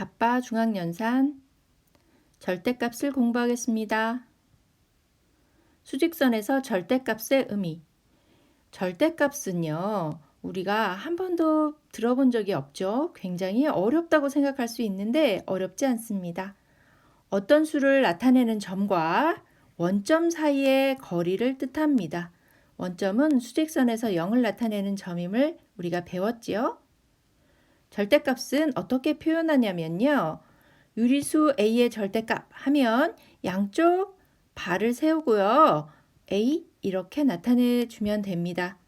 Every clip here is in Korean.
바빠 중앙연산 절대값을 공부하겠습니다. 수직선에서 절대값의 의미. 절대값은요, 우리가 한 번도 들어본 적이 없죠. 굉장히 어렵다고 생각할 수 있는데 어렵지 않습니다. 어떤 수를 나타내는 점과 원점 사이의 거리를 뜻합니다. 원점은 수직선에서 0을 나타내는 점임을 우리가 배웠지요. 절대값은 어떻게 표현하냐면요. 유리수 a의 절대값 하면 양쪽 발을 세우고요. a 이렇게 나타내 주면 됩니다.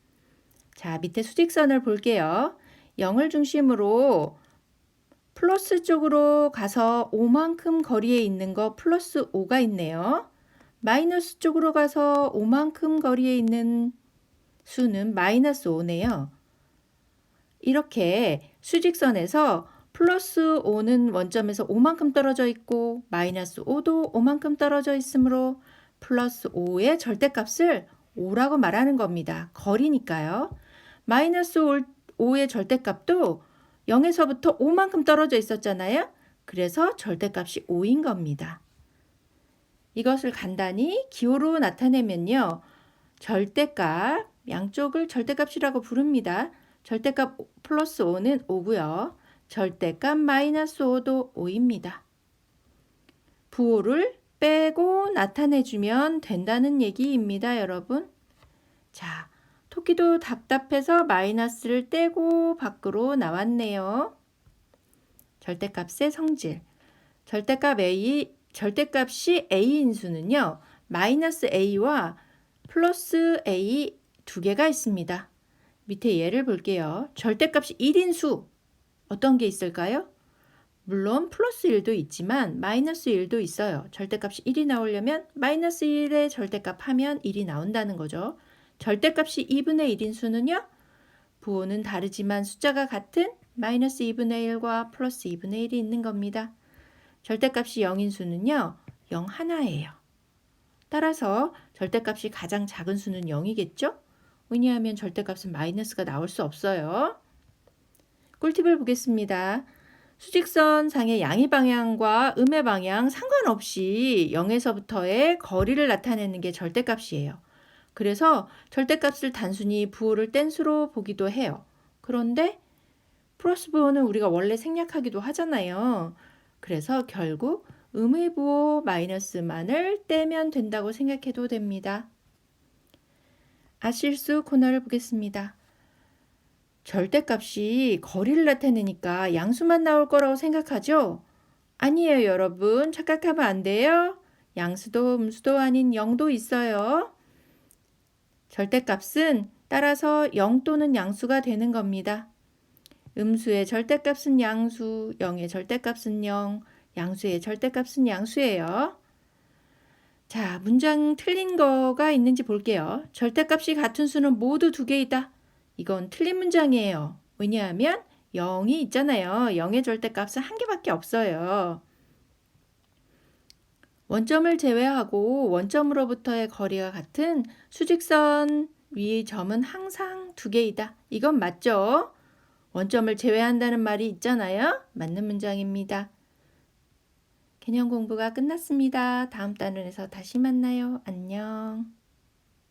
자, 밑에 수직선을 볼게요. 0을 중심으로 플러스 쪽으로 가서 5만큼 거리에 있는 거 플러스 5가 있네요. 마이너스 쪽으로 가서 5만큼 거리에 있는 수는 마이너스 5네요. 이렇게 수직선에서 플러스 5는 원점에서 5만큼 떨어져 있고 마이너스 5도 5만큼 떨어져 있으므로 플러스 5의 절대값을 5라고 말하는 겁니다. 거리니까요. 마이너스 5의 절대값도 0에서부터 5만큼 떨어져 있었잖아요. 그래서 절대값이 5인 겁니다. 이것을 간단히 기호로 나타내면요. 절대값, 양쪽을 절대값이라고 부릅니다. 절대값 플러스 5는 5고요. 절대값 마이너스 5도 5입니다. 부호를 빼고 나타내주면 된다는 얘기입니다, 여러분. 자, 토끼도 답답해서 마이너스를 떼고 밖으로 나왔네요. 절대값의 성질. 절대값 A, 절대값이 A인 수는요, 마이너스 A와 플러스 A 두 개가 있습니다. 밑에 예를 볼게요. 절대값이 1인 수. 어떤 게 있을까요? 물론 플러스 1도 있지만 마이너스 1도 있어요. 절대값이 1이 나오려면 마이너스 1의 절대값 하면 1이 나온다는 거죠. 절대값이 2분의 1인 수는요. 부호는 다르지만 숫자가 같은 마이너스 2분의 1과 플러스 2분의 1이 있는 겁니다. 절대값이 0인 수는요. 0 하나예요. 따라서 절대값이 가장 작은 수는 0이겠죠? 왜냐하면 절대값은 마이너스가 나올 수 없어요. 꿀팁을 보겠습니다. 수직선 상의 양의 방향과 음의 방향 상관없이 0에서부터의 거리를 나타내는 게 절대값이에요. 그래서 절대값을 단순히 부호를 뗀 수로 보기도 해요. 그런데 플러스 부호는 우리가 원래 생략하기도 하잖아요. 그래서 결국 음의 부호 마이너스만을 떼면 된다고 생각해도 됩니다. 아실수 코너를 보겠습니다. 절대값이 거리를 나타내니까 양수만 나올 거라고 생각하죠? 아니에요, 여러분. 착각하면 안 돼요. 양수도 음수도 아닌 0도 있어요. 절대값은 따라서 0 또는 양수가 되는 겁니다. 음수의 절대값은 양수, 0의 절대값은 0, 양수의 절대값은 양수예요. 자, 문장 틀린 거가 있는지 볼게요. 절대값이 같은 수는 모두 두 개이다. 이건 틀린 문장이에요. 왜냐하면 0이 있잖아요. 0의 절대값은 한 개밖에 없어요. 원점을 제외하고 원점으로부터의 거리가 같은 수직선 위의 점은 항상 두 개이다. 이건 맞죠? 원점을 제외한다는 말이 있잖아요. 맞는 문장입니다. 개념 공부가 끝났습니다. 다음 단원에서 다시 만나요. 안녕.